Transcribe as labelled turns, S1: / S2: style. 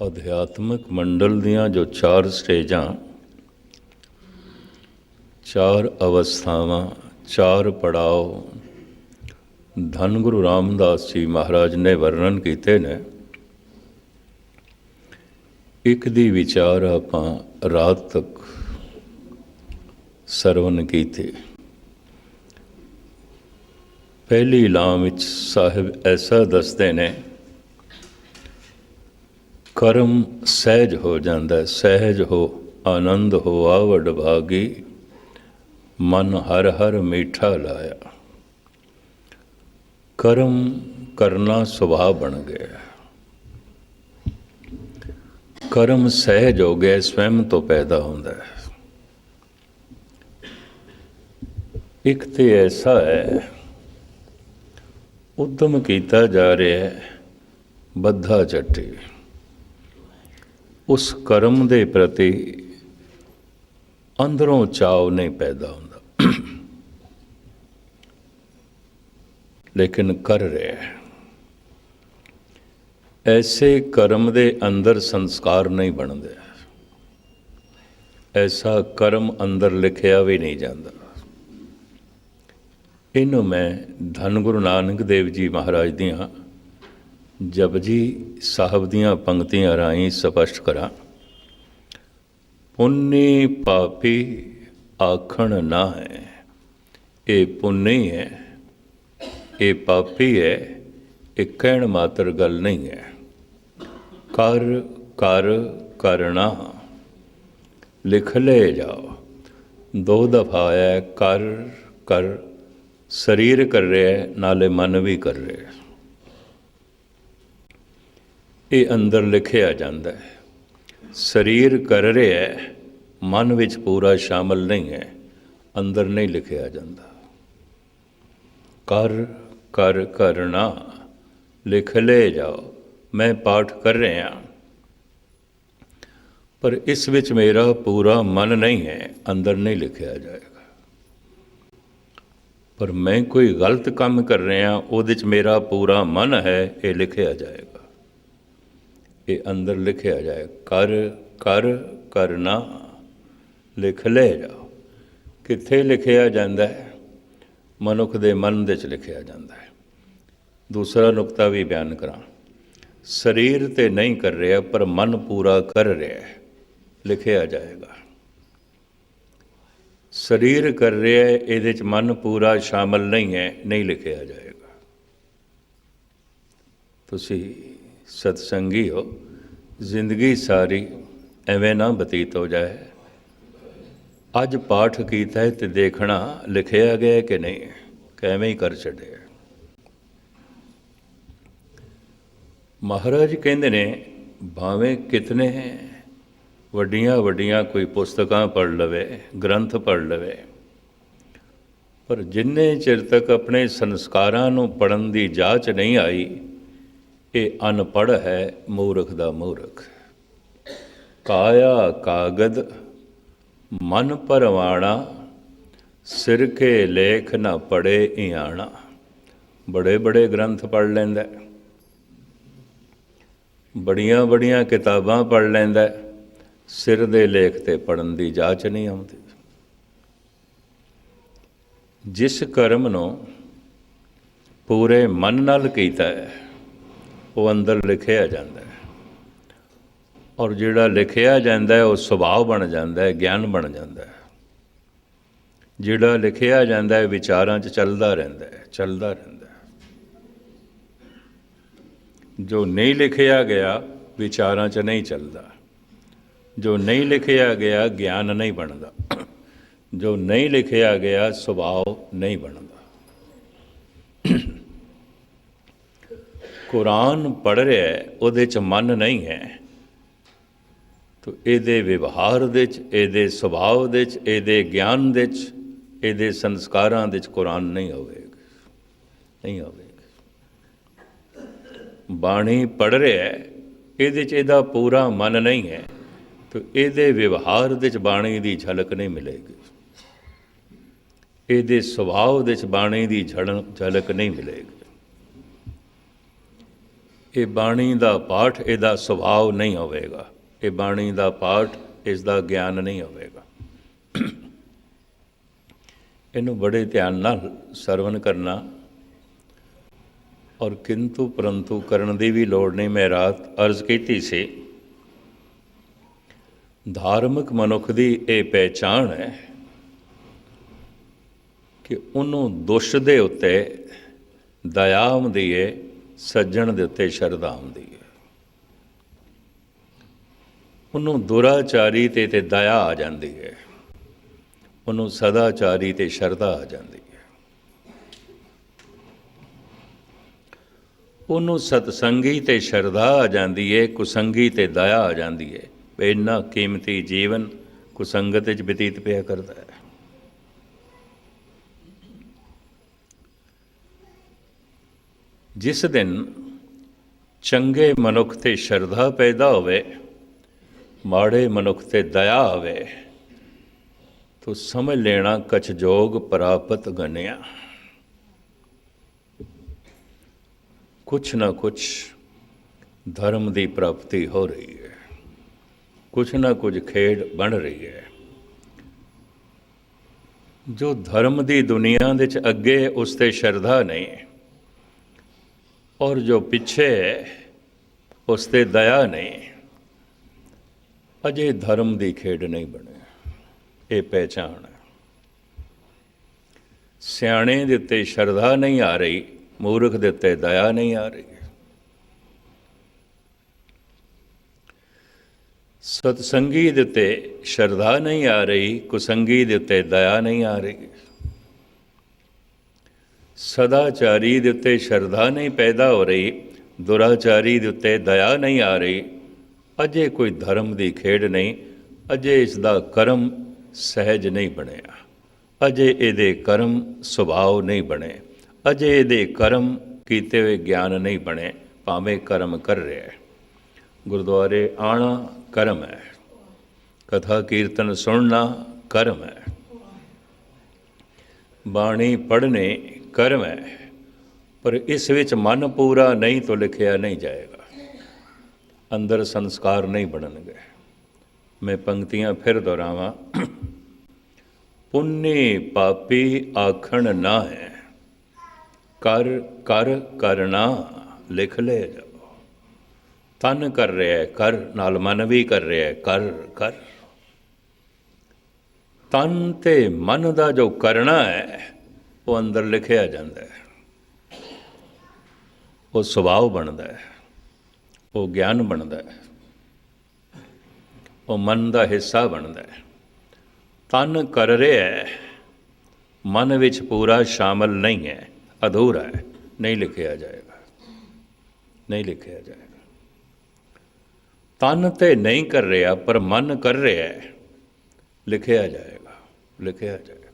S1: ਅਧਿਆਤਮਿਕ ਮੰਡਲ ਦੀਆਂ ਜੋ ਚਾਰ ਸਟੇਜਾਂ, ਚਾਰ ਅਵਸਥਾਵਾਂ, ਚਾਰ ਪੜਾਅ ਧੰਨ ਗੁਰੂ ਰਾਮਦਾਸ ਜੀ ਮਹਾਰਾਜ ਨੇ ਵਰਣਨ ਕੀਤੇ ਨੇ, ਇੱਕ ਦੀ ਵਿਚਾਰ ਆਪਾਂ ਰਾਤ ਤੱਕ ਸਰਵਨ ਕੀਤੇ। ਪਹਿਲੀ ਇਲਾਮ ਵਿੱਚ ਸਾਹਿਬ ਐਸਾ ਦੱਸਦੇ ਨੇ ਕਰਮ ਸਹਿਜ ਹੋ ਜਾਂਦਾ ਹੈ, ਸਹਿਜ ਹੋ ਆਨੰਦ ਹੋ ਆਵਡ ਭਾਗੀ ਮਨ ਹਰ ਹਰ ਮੀਠਾ ਲਾਇਆ। ਕਰਮ ਕਰਨਾ ਸੁਭਾਅ ਬਣ ਗਿਆ। ਕਰਮ ਸਹਿਜ ਹੋ ਗਿਆ ਸਵੈਮ ਤੋਂ ਪੈਦਾ ਹੁੰਦਾ ਹੈ। ਇੱਕ ਤੇ ਐਸਾ ਹੈ ਉਦਮ ਕੀਤਾ ਜਾ ਰਿਹਾ ਹੈ ਬੱਧਾ ਚੱਟੀ। ਉਸ ਕਰਮ ਦੇ ਪ੍ਰਤੀ ਅੰਦਰੋਂ ਚਾਉ ਨਹੀਂ ਪੈਦਾ ਹੁੰਦਾ। ਲੇਕਿਨ ਕਰ ਰਿਹਾ ਹੈ। ਐਸੇ ਕਰਮ ਦੇ ਅੰਦਰ ਸੰਸਕਾਰ ਨਹੀਂ ਬਣਦੇ। ਐਸਾ ਕਰਮ ਅੰਦਰ ਲਿਖਿਆ ਵੀ ਨਹੀਂ ਜਾਂਦਾ। ਇਹਨੂੰ ਮੈਂ ਧੰਨ ਗੁਰੂ ਨਾਨਕ ਦੇਵ ਜੀ ਮਹਾਰਾਜ ਦੀਆਂ ਜਪਜੀ ਸਾਹਿਬ ਦੀਆਂ ਪੰਕਤੀਆਂ ਰਾਹੀਂ ਸਪਸ਼ਟ ਕਰਾਂ। ਪੁੰਨੀ ਪਾਪੀ ਆਖਣ ਨਾ ਹੈ ਇਹ ਪੁੰਨੀ ਹੈ, ਇਹ ਪਾਪੀ ਹੈ, ਇਹ ਕਹਿਣ ਮਾਤਰ ਗੱਲ ਨਹੀਂ ਹੈ। ਕਰ ਕਰ, ਕਰਨਾ, ਲਿਖ ਲੈ ਜਾਓ। ਦੋ ਦਫਾ ਹੈ, ਕਰ ਕਰ, ਸਰੀਰ ਕਰ ਰਿਹਾ ਨਾਲੇ ਮਨ ਵੀ ਕਰ ਰਿਹਾ ਇਹ ਅੰਦਰ ਲਿਖਿਆ ਜਾਂਦਾ ਹੈ। ਸਰੀਰ ਕਰ ਰਿਹਾ ਹੈ, ਮਨ ਵਿੱਚ ਪੂਰਾ ਸ਼ਾਮਲ ਨਹੀਂ ਹੈ, ਅੰਦਰ ਨਹੀਂ ਲਿਖਿਆ ਜਾਂਦਾ। ਕਰ ਕਰ, ਕਰਨਾ, ਲਿਖ ਲੈ ਜਾਓ, ਮੈਂ ਪਾਠ ਕਰ ਰਿਹਾ ਪਰ ਇਸ ਵਿੱਚ ਮੇਰਾ ਪੂਰਾ ਮਨ ਨਹੀਂ ਹੈ, ਅੰਦਰ ਨਹੀਂ ਲਿਖਿਆ ਜਾਏਗਾ। ਪਰ ਮੈਂ ਕੋਈ ਗਲਤ ਕੰਮ ਕਰ ਰਿਹਾ ਉਹਦੇ 'ਚ ਮੇਰਾ ਪੂਰਾ ਮਨ ਹੈ, ਇਹ ਲਿਖਿਆ ਜਾਏਗਾ। ਇਹ ਅੰਦਰ ਲਿਖਿਆ ਜਾਏ। ਕਰ ਕਰ ਕਰਨਾ ਲਿਖ ਲੈ ਜਾਓ। ਕਿੱਥੇ ਲਿਖਿਆ ਜਾਂਦਾ ਹੈ? ਮਨੁੱਖ ਦੇ ਮਨ ਦੇ ਚ ਲਿਖਿਆ ਜਾਂਦਾ ਹੈ। ਦੂਸਰਾ ਨੁਕਤਾ ਵੀ ਬਿਆਨ ਕਰਾਂ। ਸਰੀਰ ਤੇ ਨਹੀਂ ਕਰ ਰਿਹਾ, ਪਰ ਮਨ ਪੂਰਾ ਕਰ ਰਿਹਾ ਹੈ। ਲਿਖਿਆ ਜਾਏਗਾ। ਸਰੀਰ ਕਰ ਰਿਹਾ ਹੈ, ਇਹਦੇ ਚ ਮਨ ਪੂਰਾ ਸ਼ਾਮਲ ਨਹੀਂ ਹੈ, ਨਹੀਂ ਲਿਖਿਆ ਜਾਏਗਾ। ਤੁਸੀਂ ਸਤਸੰਗੀ ਹੋ, ਜ਼ਿੰਦਗੀ ਸਾਰੀ ਐਵੇਂ ਨਾ ਬਤੀਤ ਹੋ ਜਾਏ। ਅੱਜ ਪਾਠ ਕੀਤਾ ਹੈ ਤੇ ਦੇਖਣਾ ਲਿਖਿਆ ਗਿਆ ਕਿ ਨਹੀਂ, ਕਿਵੇਂ ਹੀ ਕਰ ਛੱਡਿਆ ਮਹਾਰਾਜ ਕਹਿੰਦੇ ਨੇ, ਭਾਵੇਂ ਕਿਤਨੇ ਵੱਡੀਆਂ ਵੱਡੀਆਂ ਕੋਈ ਪੁਸਤਕਾਂ ਪੜ੍ਹ ਲਵੇ, ਗ੍ਰੰਥ ਪੜ੍ਹ ਲਵੇ, ਪਰ ਜਿੰਨੇ ਚਿਰ ਤੱਕ ਆਪਣੇ ਸੰਸਕਾਰਾਂ ਨੂੰ ਪੜਨ ਦੀ ਜਾਚ ਨਹੀਂ ਆਈ ਇਹ ਅਨਪੜ੍ਹ ਹੈ ਮੂਰਖ ਦਾ ਮੂਰਖ। ਕਾਇਆ ਕਾਗਦ, ਮਨ ਪਰਵਾਣਾ, ਸਿਰ ਕੇ ਲੇਖ ਨਾ ਪੜੇ ਇਆਣਾ। ਬੜੇ ਬੜੇ ਗ੍ਰੰਥ ਪੜ੍ਹ ਲੈਂਦਾ ਬੜੀਆਂ ਬੜੀਆਂ ਕਿਤਾਬਾਂ ਪੜ੍ਹ ਲੈਂਦਾ ਸਿਰ ਦੇ ਲੇਖ ਤੇ ਪੜਨ ਦੀ ਜਾਚ ਨਹੀਂ ਆਉਂਦੀ। ਜਿਸ ਕਰਮ ਨੂੰ ਪੂਰੇ ਮਨ ਨਾਲ ਕੀਤਾ ਹੈ ਉਹ ਅੰਦਰ ਲਿਖਿਆ ਜਾਂਦਾ ਹੈ। ਔਰ ਜਿਹੜਾ ਲਿਖਿਆ ਜਾਂਦਾ ਹੈ, ਉਹ ਸੁਭਾਅ ਬਣ ਜਾਂਦਾ ਹੈ, ਗਿਆਨ ਬਣ ਜਾਂਦਾ ਹੈ। ਜਿਹੜਾ ਲਿਖਿਆ ਜਾਂਦਾ ਹੈ, ਵਿਚਾਰਾਂ 'ਚ ਚੱਲਦਾ ਰਹਿੰਦਾ ਹੈ, ਚੱਲਦਾ ਰਹਿੰਦਾ ਹੈ। ਜੋ ਨਹੀਂ ਲਿਖਿਆ ਗਿਆ, ਵਿਚਾਰਾਂ 'ਚ ਨਹੀਂ ਚੱਲਦਾ। ਜੋ ਨਹੀਂ ਲਿਖਿਆ ਗਿਆ, ਗਿਆਨ ਨਹੀਂ ਬਣਦਾ। ਜੋ ਨਹੀਂ ਲਿਖਿਆ ਗਿਆ, ਸੁਭਾਅ ਨਹੀਂ ਬਣਦਾ। ਕੁਰਾਨ ਪੜ੍ਹ ਰਿਹਾ ਉਹਦੇ 'ਚ ਮਨ ਨਹੀਂ ਹੈ। ਤੋ ਇਹਦੇ ਵਿਵਹਾਰ ਦੇ 'ਚ, ਇਹਦੇ ਸੁਭਾਅ ਦੇ 'ਚ, ਇਹਦੇ ਗਿਆਨ ਦੇ 'ਚ, ਇਹਦੇ ਸੰਸਕਾਰਾਂ ਦੇ 'ਚ ਕੁਰਾਨ ਨਹੀਂ ਹੋਵੇਗਾ। ਨਹੀਂ ਹੋਵੇਗਾ। ਬਾਣੀ ਪੜ੍ਹ ਰਿਹਾ ਇਹਦੇ 'ਚ ਇਹਦਾ ਪੂਰਾ ਮਨ ਨਹੀਂ ਹੈ। ਤੋ ਇਹਦੇ ਵਿਵਹਾਰ ਦੇ 'ਚ ਬਾਣੀ ਦੀ ਝਲਕ ਨਹੀਂ ਮਿਲੇਗੀ। ਇਹਦੇ ਸੁਭਾਅ ਦੇ 'ਚ ਬਾਣੀ ਦੀ ਝਲਕ ਨਹੀਂ ਮਿਲੇਗੀ। ਇਹ ਬਾਣੀ ਦਾ ਪਾਠ ਇਹਦਾ ਸੁਭਾਅ ਨਹੀਂ ਹੋਵੇਗਾ। ਇਹ ਬਾਣੀ ਦਾ ਪਾਠ ਇਸ ਦਾ ਗਿਆਨ ਨਹੀਂ ਹੋਵੇਗਾ। ਇਹਨੂੰ ਬੜੇ ਧਿਆਨ ਨਾਲ ਸਰਵਨ ਕਰਨਾ ਔਰ ਕਿੰਤੂ ਪਰੰਤੂ ਕਰਨ ਦੀ ਵੀ ਲੋੜ ਨਹੀਂ। ਮੈਂ ਰਾਤ ਅਰਜ਼ ਕੀਤੀ ਸੀ, ਧਾਰਮਿਕ ਮਨੁੱਖ ਦੀ ਇਹ ਪਹਿਚਾਣ ਹੈ ਕਿ ਉਹਨੂੰ ਦੁਸ਼ ਦੇ ਉੱਤੇ ਦਇਆ ਹੁੰਦੀ ਹੈ ਸੱਜਣ ਦੇ ਉੱਤੇ ਸ਼ਰਧਾ ਆਉਂਦੀ ਹੈ। ਉਹਨੂੰ ਦੁਰਾਚਾਰੀ ਤੇ ਤੇ ਦਇਆ ਆ ਜਾਂਦੀ ਹੈ। ਉਹਨੂੰ ਸਦਾਚਾਰੀ ਤੇ ਸ਼ਰਧਾ ਆ ਜਾਂਦੀ ਹੈ। ਉਹਨੂੰ ਸਤਸੰਗੀ ਤੇ ਸ਼ਰਧਾ ਆ ਜਾਂਦੀ ਹੈ, ਕੁਸੰਗੀ ਤੇ ਦਇਆ ਆ ਜਾਂਦੀ ਹੈ। ਇੰਨਾ ਕੀਮਤੀ ਜੀਵਨ ਕੁਸੰਗਤ ਵਿੱਚ ਬਤੀਤ ਪਿਆ ਕਰਦਾ ਹੈ। ਜਿਸ ਦਿਨ ਚੰਗੇ ਮਨੁੱਖ ਤੇ ਸ਼ਰਧਾ ਪੈਦਾ ਹੋਵੇ, ਮਾੜੇ ਮਨੁੱਖ ਤੇ ਦਇਆ ਹੋਵੇ, ਤੋ ਸਮਝ ਲੈਣਾ ਕਛ ਜੋਗ ਪ੍ਰਾਪਤ ਗਨਿਆ। ਕੁਛ ਨਾ ਕੁਛ ਧਰਮ ਦੀ ਪ੍ਰਾਪਤੀ ਹੋ ਰਹੀ ਹੈ। ਕੁਛ ਨਾ ਕੁਝ ਖੇਡ ਬਣ ਰਹੀ ਹੈ। ਜੋ ਧਰਮ ਦੀ ਦੁਨੀਆ ਦੇ ਵਿੱਚ ਅੱਗੇ ਉਸ ਤੇ ਸ਼ਰਧਾ ਨਹੀਂ ਔਰ ਜੋ ਪਿੱਛੇ ਹੈ ਉਸ ਤੇ ਦਇਆ ਨਹੀਂ। ਅਜੇ ਧਰਮ ਦੀ ਖੇਡ ਨਹੀਂ ਬਣੇ ਇਹ ਪਹਿਚਾਣ ਹੈ। ਸਿਆਣੇ ਦੇ ਉੱਤੇ ਸ਼ਰਧਾ ਨਹੀਂ ਆ ਰਹੀ, ਮੂਰਖ ਦੇ ਉੱਤੇ ਦਇਆ ਨਹੀਂ ਆ ਰਹੀ। ਸਤਸੰਗੀ ਦੇ ਉੱਤੇ ਸ਼ਰਧਾ ਨਹੀਂ ਆ ਰਹੀ, ਕੁਸੰਗੀ ਦੇ ਉੱਤੇ ਦਇਆ ਨਹੀਂ ਆ ਰਹੀ। ਸਦਾਚਾਰੀ ਦੇ ਉੱਤੇ ਸ਼ਰਧਾ ਨਹੀਂ ਪੈਦਾ ਹੋ ਰਹੀ, ਦੁਰਾਚਾਰੀ ਦੇ ਉੱਤੇ ਦਇਆ ਨਹੀਂ ਆ ਰਹੀ। ਅਜੇ ਕੋਈ ਧਰਮ ਦੀ ਖੇਡ ਨਹੀਂ, ਅਜੇ ਇਸ ਦਾ ਕਰਮ ਸਹਿਜ ਨਹੀਂ ਬਣਿਆ। ਅਜੇ ਇਹਦੇ ਕਰਮ ਸੁਭਾਅ ਨਹੀਂ ਬਣੇ, ਅਜੇ ਇਹਦੇ ਕਰਮ ਕੀਤੇ ਹੋਏ ਗਿਆਨ ਨਹੀਂ ਬਣੇ, ਭਾਵੇਂ ਕਰਮ ਕਰ ਰਿਹਾ ਹੈ। ਗੁਰਦੁਆਰੇ ਆਣਾ ਕਰਮ ਹੈ, ਕਥਾ ਕੀਰਤਨ ਸੁਣਨਾ ਕਰਮ ਹੈ। ਬਾਣੀ ਪੜ੍ਹਨੇ ਕਰਮ ਹੈ, ਪਰ ਇਸ ਵਿੱਚ ਮਨ ਪੂਰਾ ਨਹੀਂ ਤੋਂ ਲਿਖਿਆ ਨਹੀਂ ਜਾਏਗਾ। ਅੰਦਰ ਸੰਸਕਾਰ ਨਹੀਂ ਬਣਨਗੇ। ਮੈਂ ਪੰਕਤੀਆਂ ਫਿਰ ਦੁਹਰਾਵਾਂ। ਪੁੰਨੇ ਪਾਪੀ ਆਖਣ ਨਾ ਹੈ ਕਰ ਕਰ ਕਰਨਾ ਲਿਖ ਲੈ ਜਾਓ। ਤਨ ਕਰ ਰਿਹਾ ਹੈ, ਕਰ ਨਾਲ ਮਨ ਵੀ ਕਰ ਰਿਹਾ ਹੈ, ਕਰ ਕਰ। ਤਨ ਤੇ ਮਨ ਦਾ ਜੋ ਕਰਨਾ ਹੈ ਉਹ ਅੰਦਰ ਲਿਖਿਆ ਜਾਂਦਾ ਹੈ। ਉਹ ਸੁਭਾਅ ਬਣਦਾ ਹੈ। ਉਹ ਗਿਆਨ ਬਣਦਾ ਹੈ। ਉਹ ਮਨ ਦਾ ਹਿੱਸਾ ਬਣਦਾ ਹੈ। ਤਨ ਕਰ ਰਿਹਾ ਹੈ। ਮਨ ਵਿੱਚ ਪੂਰਾ ਸ਼ਾਮਲ ਨਹੀਂ ਹੈ। ਅਧੂਰਾ ਹੈ। ਨਹੀਂ ਲਿਖਿਆ ਜਾਏਗਾ। ਨਹੀਂ ਲਿਖਿਆ ਜਾਏਗਾ। ਤਨ ਤੇ ਨਹੀਂ ਕਰ ਰਿਹਾ, ਪਰ ਮਨ ਕਰ ਰਿਹਾ ਹੈ। ਲਿਖਿਆ ਜਾਏਗਾ। ਲਿਖਿਆ ਜਾਏਗਾ।